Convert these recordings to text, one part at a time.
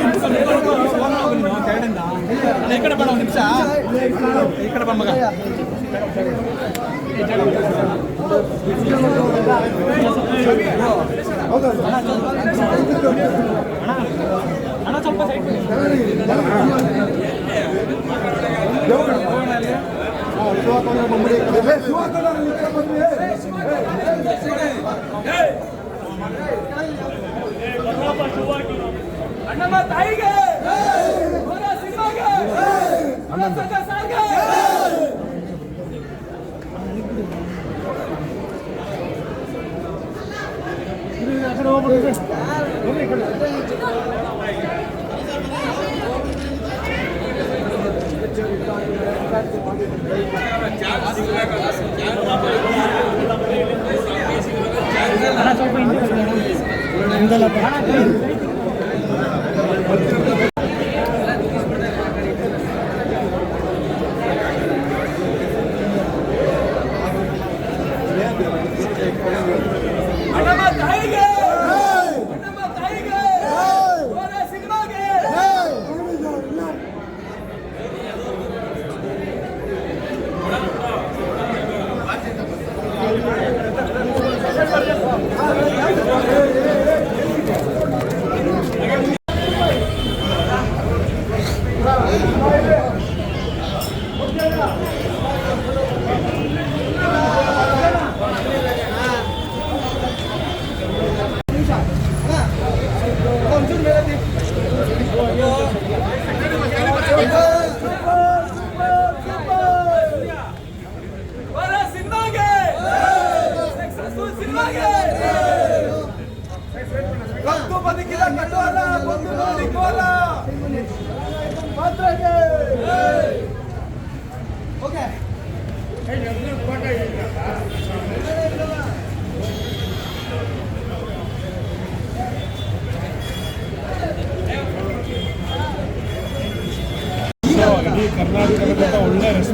ಕಾಣಿಸ್ತಾನೆ ಇಲ್ಲ. ಆದ್ರೂ ಈ ಕಡೆ ಸ್ವಲ್ಪ ಒಂದು ನಿಮಿಷ ಈ ಕಡೆ ಬಾ ಮಗ ಅಣ್ಣ ಸ್ವಲ್ಪ ಸೈಡ್ ಅಣ್ಣಮ್ಮ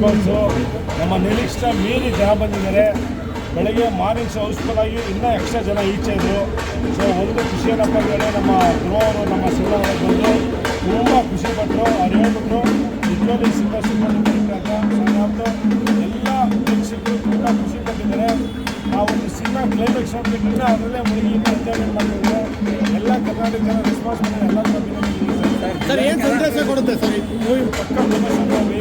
ಒಳ್ಳೆ ನಮ್ಮ ನಿರೀಕ್ಷ ಮೀರಿ ಜನ ಬಂದಿದ್ದಾರೆ. ಬೆಳಗ್ಗೆ ಮಾರ್ನಿಂಗ್ ಶೋ ಹೌಸ್ಫುಲ್ ಆಗಿ ಇನ್ನೂ ಎಕ್ಸ್ಟ್ರಾ ಜನ ಈಚೆ ಇದ್ರು. ಸೊ ಒಂದು ಖುಷಿ ಏನಪ್ಪ ಅಂದರೆ ನಮ್ಮ ಗುರುವರು ನಮ್ಮ ಸಿನಿಮಾ ಬಂದು ತುಂಬ ಖುಷಿ ಪಟ್ಟರು ಅವ್ರು ಹೇಳ್ಬಿಟ್ರು ನಿಜವಾಗ್ಲೂ ಸಿನಿಮಾ ಸೂಪರ್ ಡೂಪರ್ ಎಲ್ಲ ಪ್ರೇಕ್ಷಕರು ತುಂಬ ಖುಷಿ ಪಟ್ಟಿದ್ದಾರೆ. ಆ ಒಂದು ಸಿನಿಮಾ ಕ್ಲೈಮ್ಯಾಕ್ಸ್ ನೋಡ್ಬೇಕಂದ್ರೆ ಅದರಲ್ಲೇ ಮುಳುಗಿ ಎಂಟರ್ಟೈನ್ಮೆಂಟ್ ಎಂಜಾಯ್ಮೆಂಟ್ ಮಾಡಿದ್ರು ಎಲ್ಲ ಕರ್ನಾಟಕ ಜನ ರೆಸ್ಪಾನ್ಸ್ ಮಾಡಿ ಎಲ್ಲ ಸರ್ ಏನು ಸಂದೇಶ ಕೊಡುತ್ತೆ ಸರ್ ಮೂವಿ ಪಕ್ಕ ಪ್ರದರ್ಶನವಾಗಿ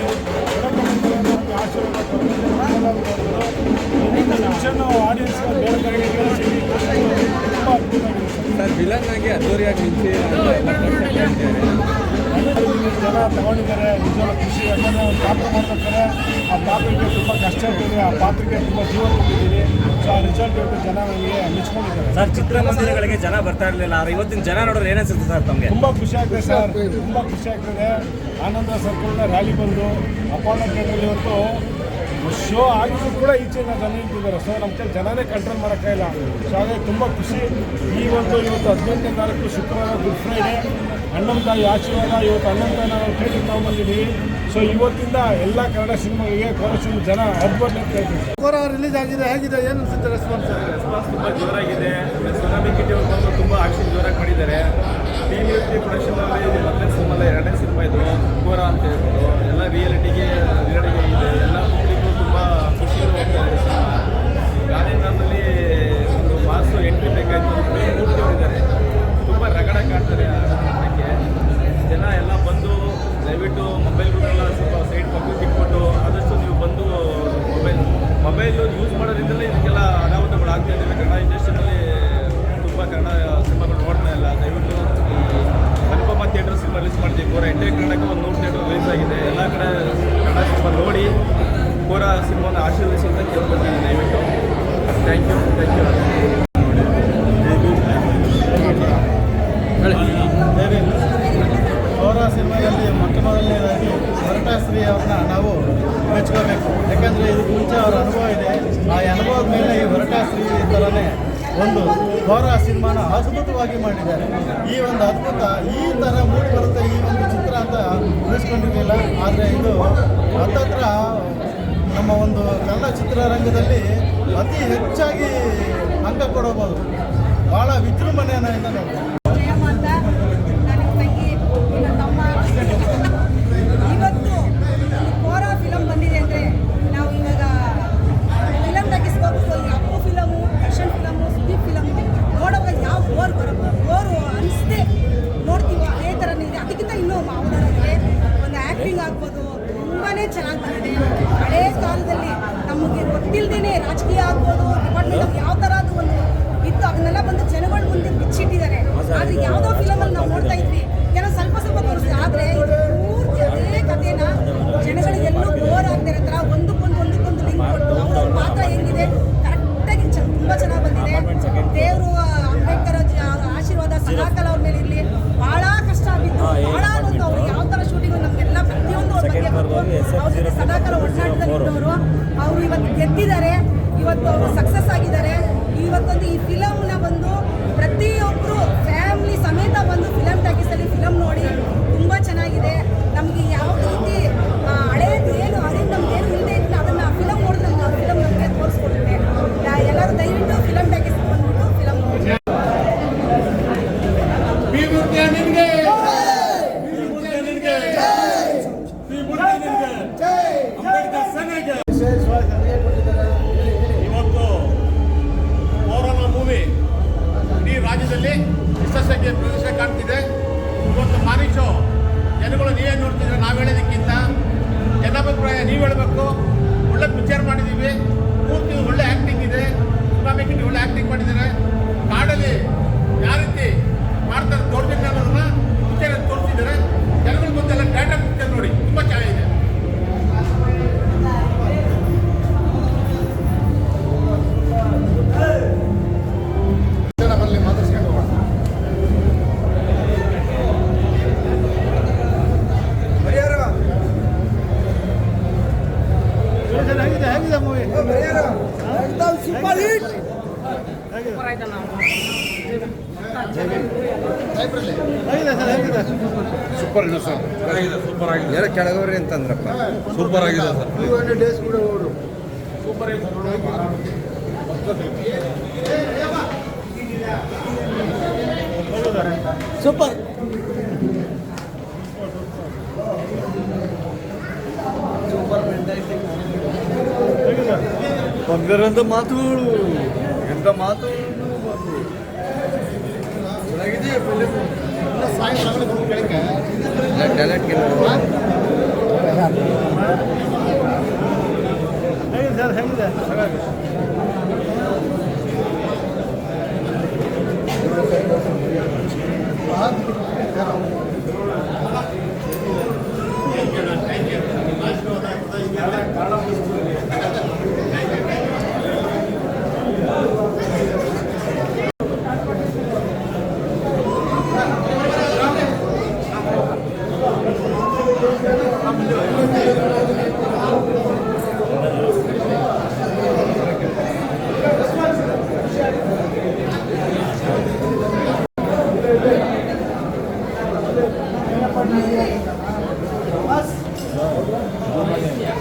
ಸರ್ ವಿಲನ್ ಆಗಿ ಅದ್ದೂರಿಯಾಗಿ ನಿಂತು ಜನ ತಗೊಂಡಿದ್ದಾರೆ ನಿಜವಾಗ ಖುಷಿ ಯಾಕಂದರೆ ಒಂದು ಪಾತ್ರ ಮಾಡ್ಬೇಕಾದ್ರೆ ಆ ಪಾತ್ರಕ್ಕೆ ತುಂಬ ಕಷ್ಟ ಇರ್ತದೆ ಆ ಪಾತ್ರಕ್ಕೆ ತುಂಬ ಜೀವ ಕೊಟ್ಟಿದ್ದೀನಿ ಸೊ ಆ ರಿಸಲ್ಟ್ ಇವತ್ತು ಜನ ನನಗೆ ಮೆಚ್ಕೊಂಡಿದ್ದಾರೆ. ಸರ್ ಚಿತ್ರಮಂದಿರಗಳಿಗೆ ಜನ ಬರ್ತಾ ಇರಲಿಲ್ಲ ಆದರೆ ಇವತ್ತಿನ ಜನ ನೋಡಿದ್ರೆ ಏನಿಸುತ್ತೆ ಸರ್ ತಮಗೆ? ತುಂಬ ಖುಷಿ ಆಗ್ತದೆ ಸರ್ ತುಂಬ ಖುಷಿ ಆಗ್ತದೆ. ಆನಂದ ಸರ್ಕಲ್ನ ರ್ಯಾಲಿ ಬಂದು ಅಪಾರ್ಟ್ಮೆಂಟ್ನಲ್ಲಿ ಥಿಯೇಟ್ರಲ್ಲಿ ಇವತ್ತು ಶೋ ಆಗಿದ್ರು ಕೂಡ ಈಚೆಯಿಂದ ಜನ ನಿಂತಿದ್ದಾರೆ. ಸೊ ನಮ್ಮ ಕೈ ಜನನೇ ಕಂಟ್ರೋಲ್ ಮಾಡೋಕ್ಕಾಗಿಲ್ಲ. ಸೊ ಹಾಗಾಗಿ ತುಂಬ ಖುಷಿ. ಈ ಒಂದು ಇವತ್ತು ಹದಿನೆಂಟನೇ ತಾರೀಕು ಶುಕ್ರವಾರ ಗುಡ್ ಫ್ರೈಡೆ ಅಣ್ಣನ ತಾಯಿ ಆಶೀರ್ವಾದ ಇವತ್ತು ಅಣ್ಣನ ತಾಯಿ ನಾವು ಥಿಯೇಟ್ರಿಗೆ ತಗೊಂಡ್ಬಂದಿದ್ದೀವಿ ಸೊ ಇವತ್ತಿಂದ ಎಲ್ಲ ಕನ್ನಡ ಸಿನಿಮಾಗಳಿಗೆ ಕೋರಸಿನ ಜನ ಅದ್ಭುತ ಅಂತ ಹೇಳ್ತೀವಿ ಕೋರ ರಿಲೀಸ್ ಆಗಿದೆ ಹೇಗಿದೆ ಏನು ಅನ್ಸುತ್ತೆ ರೆಸ್ಪಾನ್ಸ್ ರೆಸ್ಪಾನ್ಸ್ ತುಂಬ ಜೋರಾಗಿದೆ. ಸುನಾಮಿ ಕಿಟ್ಟಿ ಅವರು ಬಂದು ತುಂಬ ಆಕ್ಷನ್ ಜೋರಾಗಿ ಮಾಡಿದ್ದಾರೆ. ಟಿ ವಿ ಟಿ ಪ್ರೊಡಕ್ಷನಲ್ಲಿ ಮೊದಲನೇ ಸಿನಿಮಾ ಎರಡನೇ ಸಿನಿಮಾ ಇದು ಕೋರ ಅಂತ ಹೇಳ್ಬೋದು. ಎಲ್ಲ ರಿಯಾಲಿಟಿಗೆ ರಿಯಾಲಿಟಿ ಇದೆ. ಎಲ್ಲ ಮಕ್ಕಳಿಗೂ ತುಂಬ ಖುಷಿ ಹೋಗ್ತಾ ಇದೆ ಸಿನಿಮಾ. ಗಾಂಧಿನಗರದಲ್ಲಿ ಒಂದು ಮಾಸು ಎಂಟ್ರಿ ಬೇಕಾಯಿತು ಮೂರ್ತಿ ತುಂಬ ರಗಡ ಕಾಣ್ತಾರೆ. ಕನ್ನಡ ಇಂಡಸ್ಟ್ರಿನಲ್ಲಿ ತುಂಬ ಕನ್ನಡ ಸಿನಿಮಾಗಳು ನೋಡ್ತಾ ಇಲ್ಲ. ದಯವಿಟ್ಟು ಅನುಪಮ ಥಿಯೇಟರ್ ಸಿನಿಮಾ ರಿಲೀಸ್ ಮಾಡ್ತೀವಿ ಕೋರ ಎಂಟೇ ಕನ್ನಡಕ್ಕೆ ಒಂದು ನೂರು ಥಿಯೇಟರ್ ರಿಲೀಸ್ ಆಗಿದೆ. ಎಲ್ಲ ಕಡೆ ಕನ್ನಡ ಸಿನಿಮಾ ನೋಡಿ ಕೋರ ಸಿನಿಮಾನ ಆಶೀರ್ವದಿಸಿ ಅಂತ ಕೇಳ್ಕೊಳ್ತೀನಿ ದಯವಿಟ್ಟು. ಥ್ಯಾಂಕ್ ಯು ಥ್ಯಾಂಕ್ ಯು ಒಂದು ಘೋರ ಸಿನಿಮಾನ ಅದ್ಭುತವಾಗಿ ಮಾಡಿದ್ದಾರೆ. ಈ ಒಂದು ಅದ್ಭುತ, ಈ ಥರ ಮೂಡಿ ಬರುತ್ತೆ ಈ ಒಂದು ಚಿತ್ರ ಅಂತ ಊಹಿಸ್ಕೊಂಡಿರಲಿಲ್ಲ ಆದರೆ ಇದು ಹತ್ತತ್ರ ನಮ್ಮ ಒಂದು ಕನ್ನಡ ಚಿತ್ರರಂಗದಲ್ಲಿ ಅತಿ ಹೆಚ್ಚಾಗಿ ಅಂಕ ಕೊಡಬಹುದು. ಭಾಳ ವಿಜೃಂಭಣೆಯನ್ನು ಇಂದ ನಮಗೆ ಗೊತ್ತಿಲ್ಲದೇ ರಾಜಕೀಯ ಆಗ್ಬೋದು ಡಿಪಾರ್ಟ್ಮೆಂಟ್ ಯಾವ ಅದು ಒಂದು ಇತ್ತು ಅದನ್ನೆಲ್ಲ ಬಂದು ಜನಗಳ ಮುಂದೆ ಬಿಚ್ಚಿಟ್ಟಿದ್ದಾರೆ. ಆದ್ರೆ ಯಾವುದೋ ಫಿಲಮಲ್ಲಿ ನಾವು ನೋಡ್ತಾ ಇದ್ವಿ. ಏನೋ ಸ್ವಲ್ಪ ಸ್ವಲ್ಪ ತೋರಿಸ್ತಾರೆ ಆದ್ರೆ ಇದು ಪೂರ್ತಿ ಅದೇ ಕಥೆನ ಜನಗಳಿಗೆ ಎಲ್ಲೂ ಬೋರ್ ಆಗ್ತಿರೋ ಥರ ಒಂದಕ್ಕೊಂದು ಒಂದಕ್ಕೊಂದು ಲಿಂಕ್ ಕೊಟ್ಟು ಅವ್ರ ಪಾತ್ರ ಹೆಂಗಿದೆ ಕರೆಕ್ಟಾಗಿ ತುಂಬ ಚೆನ್ನಾಗಿ ಬಂದಿದೆ. ದೇವರು ರಾಜ್ಯದಲ್ಲಿ ಯಶಸ್ವಿಗೆ ಪ್ರವೇಶ ಕಾಣ್ತಿದೆ ಇವತ್ತು ಮಾರೀಶು ಜನಗಳು ನೀವೇ ನೋಡ್ತಿದ್ರೆ ನಾವು ಹೇಳೋದಕ್ಕಿಂತ ಜನಾಭಿಪ್ರಾಯ ನೀವು ಹೇಳಬೇಕು. ಒಳ್ಳೆ ಪಿಕ್ಚರ್ ಮಾಡಿದ್ದೀವಿ ಪೂರ್ತಿ ಒಳ್ಳೆ ಆ್ಯಕ್ಟಿಂಗ್ ಇದೆ. ಸುನಾಮಿಕಿಟ್ಟು ಒಳ್ಳೆ ಆ್ಯಕ್ಟಿಂಗ್ ಮಾಡಿದ್ದಾರೆ. ಕಾಡಲ್ಲಿ ಯಾವ ರೀತಿ ಮಾಡ್ತಾರೆ ತೋರ್ಬೇಕು ಅನ್ನೋದನ್ನ ಪಿಕ್ಚರ್ ತೋರಿಸಿದ್ದಾರೆ. ಸೂಪರ್ ಸೂಪರ್ ಇದೆ ಸರ್ ಸೂಪರ್ ಆಗಿದೆ ಯಾರ ಕೆಳಗವ್ರಿ ಅಂತಂದ್ರಪ್ಪ. ಸೂಪರ್ ಆಗಿದೆ ಸರ್. ಡೇಸ್ ಕೂಡ ಓಡು ಸೂಪರ್ ಬಂದರಂತ ಮಾತುಗಳು ಎಂತ ಮಾತು ಟ್ಯಾಲೆಂಟ್ ಹೇಗಿದೆ ಸರ್ ಹೇಗಿದೆ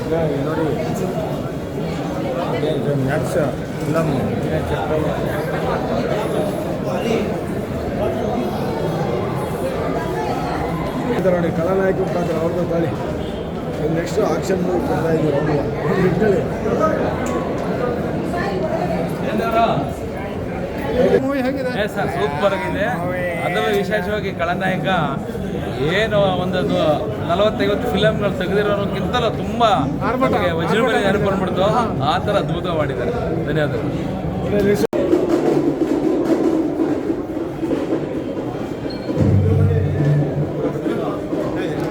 ನೋಡಿ. ಕಲಾನಾಯಕ ಪಾತ್ರ ಅವ್ರದ್ದು ತಾಳಿ ನೆಕ್ಸ್ಟ್ ಆಕ್ಷನ್ ಮೂವಿ ಕೊಡ್ತಾ ಇದ್ದೀವಿ ಮೂವಿ ಹೇಗಿದೆ? ಸರ್ ಸೂಪರ್ ಆಗಿದೆ. ಅದರಲ್ಲೂ ವಿಶೇಷವಾಗಿ ಖಳನಾಯಕ. ಏನು ಒಂದು ನಲವತ್ತೈವತ್ತು ಫಿಲಮ್ಗಳು ತೆಗೆದಿರೋಕ್ಕಿಂತಲೂ ತುಂಬ ಮಾಡ್ತು ಆ ಥರ ಅದ್ಭುತ ಮಾಡಿದ್ದಾರೆ ಧನ್ಯವಾದಗಳು.